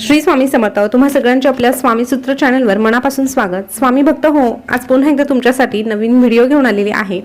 श्री स्वामी समर्थ तुम्हा सगळ्यांचे आपल्या स्वामी सूत्र चॅनलवर मनापासून स्वागत. स्वामी भक्त हो आज पुन्हा एकदा तुमच्यासाठी नवीन व्हिडिओ घेऊन आलेली आहे.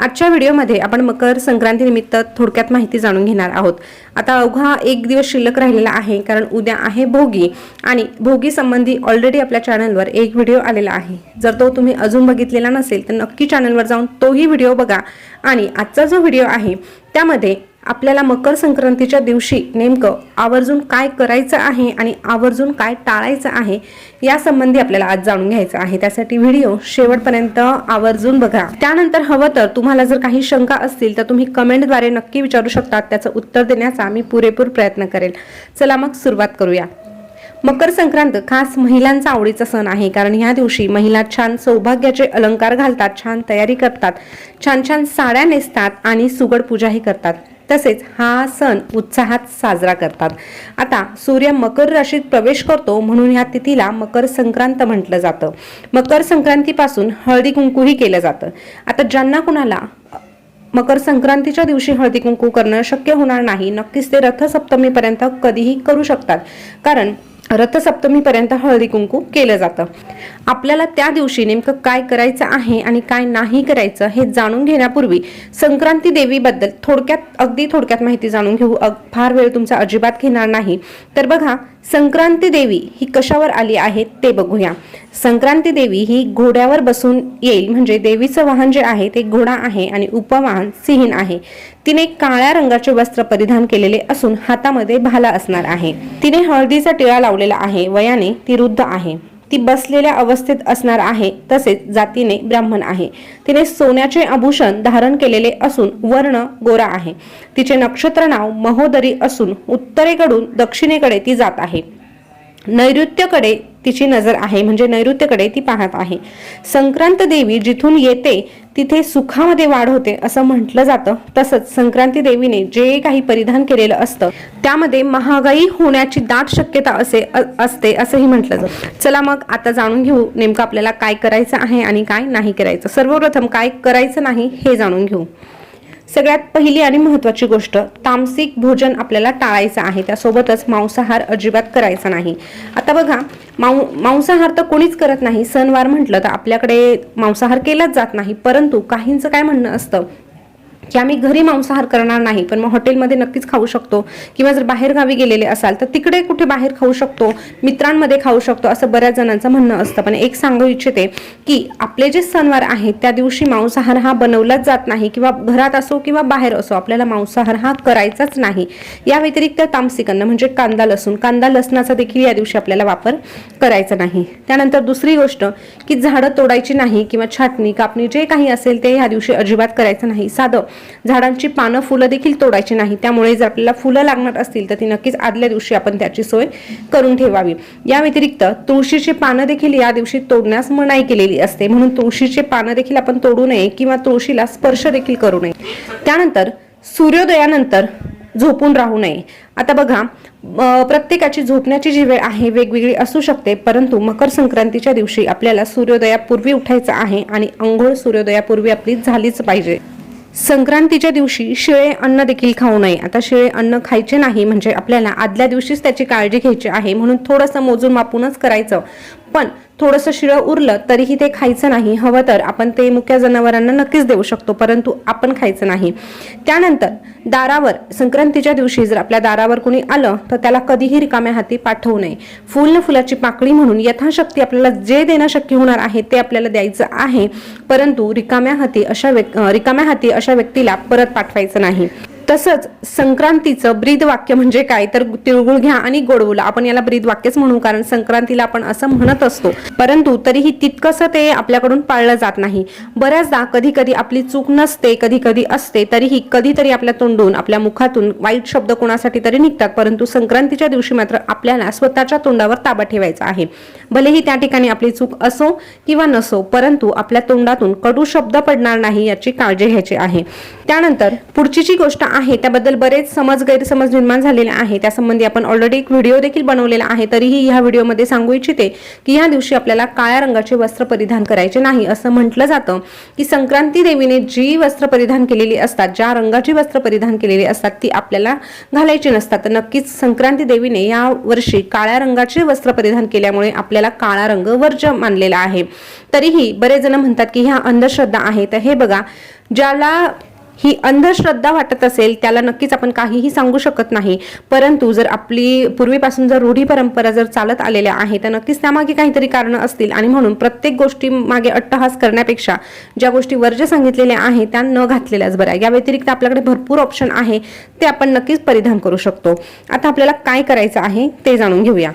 आजच्या व्हिडिओमध्ये आपण मकर संक्रांतीनिमित्त थोडक्यात माहिती जाणून घेणार आहोत. आता अवघा एक दिवस शिल्लक राहिलेला आहे कारण उद्या आहे भोगी. आणि भोगी संबंधी ऑलरेडी आपल्या चॅनलवर एक व्हिडिओ आलेला आहे. जर तो तुम्ही अजून बघितलेला नसेल तर नक्की चॅनलवर जाऊन तोही व्हिडिओ बघा. आणि आजचा जो व्हिडिओ आहे त्यामध्ये आपल्याला मकर संक्रांतीच्या दिवशी नेमकं आवर्जून काय करायचं आहे आणि आवर्जून काय टाळायचं आहे या संबंधी आपल्याला आज जाणून घ्यायचं आहे. त्यासाठी व्हिडिओ शेवटपर्यंत आवर्जून बघा. त्यानंतर हवं तर तुम्हाला जर काही शंका असतील तर तुम्ही कमेंटद्वारे नक्की विचारू शकता त्याचं उत्तर देण्याचा मी पुरेपूर प्रयत्न करेल. चला मग सुरुवात करूया. मकर संक्रांत खास महिलांचा आवडीचा सण आहे कारण ह्या दिवशी महिला छान सौभाग्याचे अलंकार घालतात छान तयारी करतात छान छान साड्या नेसतात आणि सुगड पूजाही करतात. तसेच हा सण उत्साहात साजरा करतात. आता सूर्य मकर राशीत प्रवेश करतो म्हणून ह्या तिथीला मकर संक्रांत म्हटलं जातं. मकर संक्रांतीपासून हळदी कुंकूही केलं जातं. आता ज्यांना कुणाला मकर संक्रांतीच्या दिवशी हळदी कुंकू करणं शक्य होणार नाही नक्कीच ते रथसप्तमीपर्यंत कधीही करू शकतात. कारण रथसप्तमीपर्यंत हळदी कुंकू केलं जातं. आपल्याला त्या दिवशी नेमकं काय करायचं आहे आणि काय नाही करायचं हे जाणून घेण्यापूर्वी संक्रांती देवीबद्दल थोडक्यात अगदी थोडक्यात माहिती जाणून घेऊ. अग- फार वेळ तुमचा अजिबात घेणार नाही. तर बघा संक्रांती देवी ही कशावर आली आहे ते बघूया. संक्रांती देवी ही घोड्यावर बसून येईल म्हणजे देवीचं वाहन जे आहे ते घोडा आहे आणि उपवाहन सिंहीण आहे. तिने काळ्या रंगाचे वस्त्र परिधान केलेले असून हातामध्ये भाला असणार आहे. तिने हळदीचा टिळा लावलेला आहे वयाने ती वृद्ध आहे. ती बसलेल्या अवस्थेत असणार आहे तसेच जातीने ब्राह्मण आहे. तिने सोन्याचे आभूषण धारण केलेले असून वर्ण गोरा आहे. तिचे नक्षत्र नाव महोदरी असून उत्तरेकडून दक्षिणेकडे ती जात आहे. नैऋत्यकडे तिची नजर आहे म्हणजे नैऋत्यकडे ती पाहत आहे. संक्रांत देवी जिथून येते तिथे सुखामध्ये वाढ होते असं म्हटलं जातं. तसंच संक्रांती देवीने जे काही परिधान केलेलं असतं त्यामध्ये महागाई होण्याची दाट शक्यता असे असते असंही म्हटलं जातं. चला मग आता जाणून घेऊ नेमकं आपल्याला काय करायचं आहे आणि काय नाही करायचं. सर्वप्रथम काय करायचं नाही हे जाणून घेऊ. सगळ्यात पहिली आणि महत्त्वाची गोष्ट तामसिक भोजन आपल्याला टाळायचं आहे. त्यासोबतच मांसाहार अजिबात करायचा नाही. आता बघा मांस मांसाहार तर कोणीच करत नाही. सणवार म्हटलं तर आपल्याकडे मांसाहार केलाच जात नाही. परंतु काहींचं काय म्हणणं असतं? की आम्ही घरी मांसाहार करणार नाही पण मग हॉटेलमध्ये नक्कीच खाऊ शकतो. किंवा जर बाहेर गावी गेलेले असाल तर तिकडे कुठे बाहेर खाऊ शकतो मित्रांमध्ये खाऊ शकतो असं बऱ्याच जणांचं म्हणणं असतं. पण एक सांगू इच्छिते की आपले जे सणवार आहेत त्या दिवशी मांसाहार हा बनवलाच जात नाही किंवा घरात असो किंवा बाहेर असो आपल्याला मांसाहार हा करायचाच नाही. या व्यतिरिक्त तामसिकांना म्हणजे कांदा लसूण कांदा लसणाचा देखील या दिवशी आपल्याला वापर करायचा नाही. त्यानंतर दुसरी गोष्ट की झाडं तोडायची नाही किंवा छाटणी कापणी जे काही असेल ते या दिवशी अजिबात करायचं नाही. साधं झाडांची पानं फुलं देखील तोडायची नाही. त्यामुळे जर आपल्याला फुलं लागणार असतील तर ती नक्कीच आदल्या दिवशी आपण त्याची सोय करून ठेवावी. या व्यतिरिक्त तुळशीची पानं देखील या दिवशी तोडण्यास मनाई केलेली असते. म्हणून तुळशीचे पानं देखील आपण तोडू नये किंवा तुळशीला स्पर्श देखील करू नये. त्यानंतर सूर्योदयानंतर झोपून राहू नये. आता बघा प्रत्येकाची झोपण्याची जी वेळ आहे वेगवेगळी असू शकते परंतु मकर संक्रांतीच्या दिवशी आपल्याला सूर्योदयापूर्वी उठायचं आहे आणि अंघोळ सूर्योदयापूर्वी आपली झालीच पाहिजे. संक्रांतीच्या दिवशी शिळे अन्न देखील खाऊ नये. आता शिळे अन्न खायचे नाही म्हणजे आपल्याला आदल्या दिवशीच त्याची काळजी घ्यायची आहे म्हणून थोडंसं मोजून मापूनच करायचं. पण थोडंसं शिळं उरलं तरीही ते खायचं नाही. हवं तर आपण ते मुक्या जनावरांना नक्कीच देऊ शकतो परंतु आपण खायचं नाही. त्यानंतर दारावर संक्रांतीच्या दिवशी जर आपल्या दारावर कोणी आलं तर त्याला कधीही रिकाम्या हाती पाठवू नये. फुल फुलाची पाकळी म्हणून यथाशक्ती आपल्याला जे देणं शक्य होणार आहे ते आपल्याला द्यायचं आहे. परंतु रिकाम्या हाती अशा व्यक् रिकाम्या हाती अशा व्यक्तीला परत पाठवायचं नाही. तसंच संक्रांतीचं ब्रीद वाक्य म्हणजे काय? तर तिळगुळ घ्या आणि गोड आपण याला ब्रीद वाक्यच म्हणू कारण संक्रांतीला आपण असं म्हणत असतो. परंतु तरीही तितकंसं ते आपल्याकडून पाळलं जात नाही. बऱ्याचदा कधी कधी आपली चूक नसते कधी कधी असते तरीही कधीतरी आपल्या तोंडून आपल्या मुखातून वाईट शब्द कोणासाठी तरी निघतात. परंतु संक्रांतीच्या दिवशी मात्र आपल्याला स्वतःच्या तोंडावर ताबा ठेवायचा आहे. भलेही त्या ठिकाणी आपली चूक असो किंवा नसो परंतु आपल्या तोंडातून कडू शब्द पडणार नाही याची काळजी घ्यायची आहे. त्यानंतर पुढची जी गोष्ट आहे. त्याबद्दल बरेच समज गैरसमज निर्माण झालेले आहे. त्यासंबंधी आपण ऑलरेडी एक व्हिडिओ देखील बनवलेला आहे. तरीही ह्या व्हिडिओमध्ये सांगू इच्छिते की या दिवशी आपल्याला काळ्या रंगाचे वस्त्र परिधान करायचे नाही. असं म्हटलं जातं की संक्रांती देवीने जी वस्त्र परिधान केलेली असतात ज्या रंगाची वस्त्र परिधान केलेली असतात ती आपल्याला घालायची नसतात. तर नक्कीच संक्रांती देवीने या वर्षी काळ्या रंगाचे वस्त्र परिधान केल्यामुळे आपल्याला काळा रंग वर्ज मानलेला आहे. तरीही बरेच जण म्हणतात की ह्या अंधश्रद्धा आहे. तर हे बघा ज्याला ही अंधश्रद्धा वाटत असेल त्याला नक्कीच आपण काहीही सांगू शकत नाही. परंतु जर आपली पूर्वीपासून जर रूढी परंपरा जर चालत आलेल्या आहे तर नक्कीच त्यामागे काहीतरी कारणं असतील. आणि म्हणून प्रत्येक गोष्टी मागे अट्टहास करण्यापेक्षा ज्या गोष्टी वर्ज्य सांगितलेल्या आहेत त्या न घातलेल्याच बऱ्या. या व्यतिरिक्त आपल्याकडे भरपूर ऑप्शन आहे ते आपण नक्कीच परिधान करू शकतो. आता आपल्याला काय करायचं आहे ते जाणून घेऊया.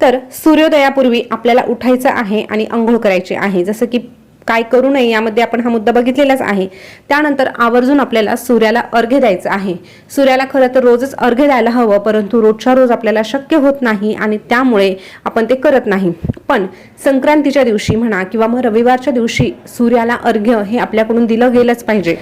तर सूर्योदयापूर्वी आपल्याला उठायचं आहे आणि आंघोळ करायची आहे. जसं की काय करू नये यामध्ये आपण हा मुद्दा बघितलेलाच आहे. त्यानंतर आवर्जून आपल्याला सूर्याला अर्घ्य द्यायचं आहे. सूर्याला खरं तर रोजच अर्घ्य द्यायला हवं परंतु रोजच्या रोज आपल्याला शक्य होत नाही आणि त्यामुळे आपण ते करत नाही. पण संक्रांतीच्या दिवशी म्हणा किंवा मग रविवारच्या दिवशी सूर्याला अर्घ्य हे आपल्याकडून दिलं गेलंच पाहिजे.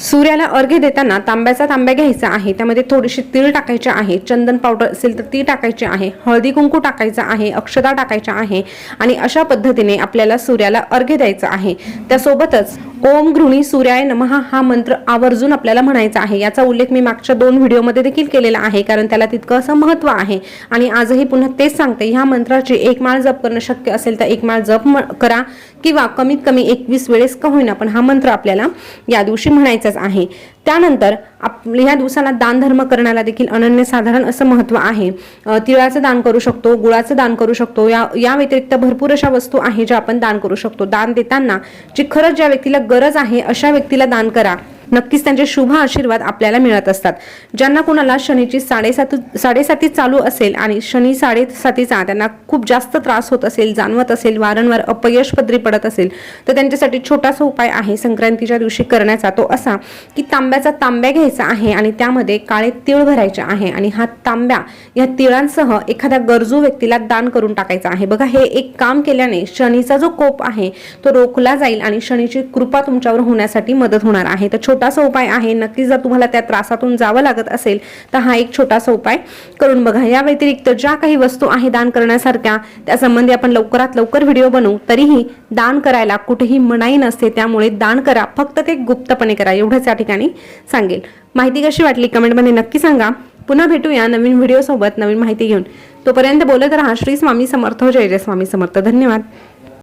सूर्याला अर्घ्य देताना तांब्याचा तांब्या घ्यायचा आहे. त्यामध्ये थोडीशी तीळ टाकायचे आहे. चंदन पावडर असेल तर ती टाकायची आहे. हळदी कुंकू टाकायचा आहे. अक्षता टाकायच्या आहे. आणि अशा पद्धतीने आपल्याला सूर्याला अर्घ्य द्यायचं आहे. त्यासोबतच ओम गृणी सूर्याय नमः हा मंत्र आवर्जून आपल्याला म्हणायचा आहे. याचा उल्लेख मी मागच्या दोन व्हिडिओमध्ये देखील केलेला आहे कारण त्याला तितकं असं महत्त्व आहे. आणि आजही पुन्हा तेच सांगते ह्या मंत्राची एक माळ जप करणं शक्य असेल तर एक माळ जप करा किंवा कमीत कमी एकवीस वेळेस का होईना पण हा मंत्र आपल्याला या दिवशी म्हणायचाच आहे. त्यानंतर आप ह्या दिवसाला दानधर्म करण्याला देखील अनन्यसाधारण असं महत्त्व आहे. तिळाचं दान करू शकतो गुळाचं दान करू शकतो या या व्यतिरिक्त भरपूर अशा वस्तू आहे ज्या आपण दान करू शकतो. दान देताना जी खरंच ज्या व्यक्तीला गरज आहे अशा व्यक्तीला दान करा. नक्कीच त्यांचे शुभ आशीर्वाद आपल्याला मिळत असतात. ज्यांना कोणाला शनीची साडेसात साडेसाती चालू असेल आणि शनी साडेसातीचा त्यांना खूप जास्त त्रास होत असेल जाणवत असेल वारंवार अपयश पदरी पडत असेल तर त्यांच्यासाठी छोटासा उपाय आहे संक्रांतीच्या दिवशी करण्याचा. तो असा की तांब्याचा तांब्या घ्यायचा आहे आणि त्यामध्ये काळे तिळ भरायचे आहे आणि हा तांब्या या तिळांसह एखाद्या गरजू व्यक्तीला दान करून टाकायचा आहे. बघा हे एक काम केल्याने शनीचा जो कोप आहे तो रोखला जाईल आणि शनीची कृपा तुमच्यावर होण्यासाठी मदत होणार आहे. तर छोटासा उपाय आहे. नक्कीच जर तुम्हाला त्या त्रासातून जावं लागत असेल तर हा एक छोटासा उपाय करून बघा. या व्यतिरिक्त ज्या काही वस्तू आहे दान करण्यासारख्या त्यासंबंधी आपण लवकरात लवकर व्हिडिओ बनवू. तरीही दान करायला कुठेही मनाई नसते. त्यामुळे दान करा. फक्त ते गुप्तपणे करा. एवढंच या ठिकाणी सांगेल. माहिती कशी वाटली कमेंटमध्ये नक्की सांगा. पुन्हा भेटूया नवीन व्हिडिओसोबत नवीन माहिती घेऊन. तोपर्यंत बोलत राहा. श्री स्वामी समर्थ. जय जय स्वामी समर्थ. धन्यवाद.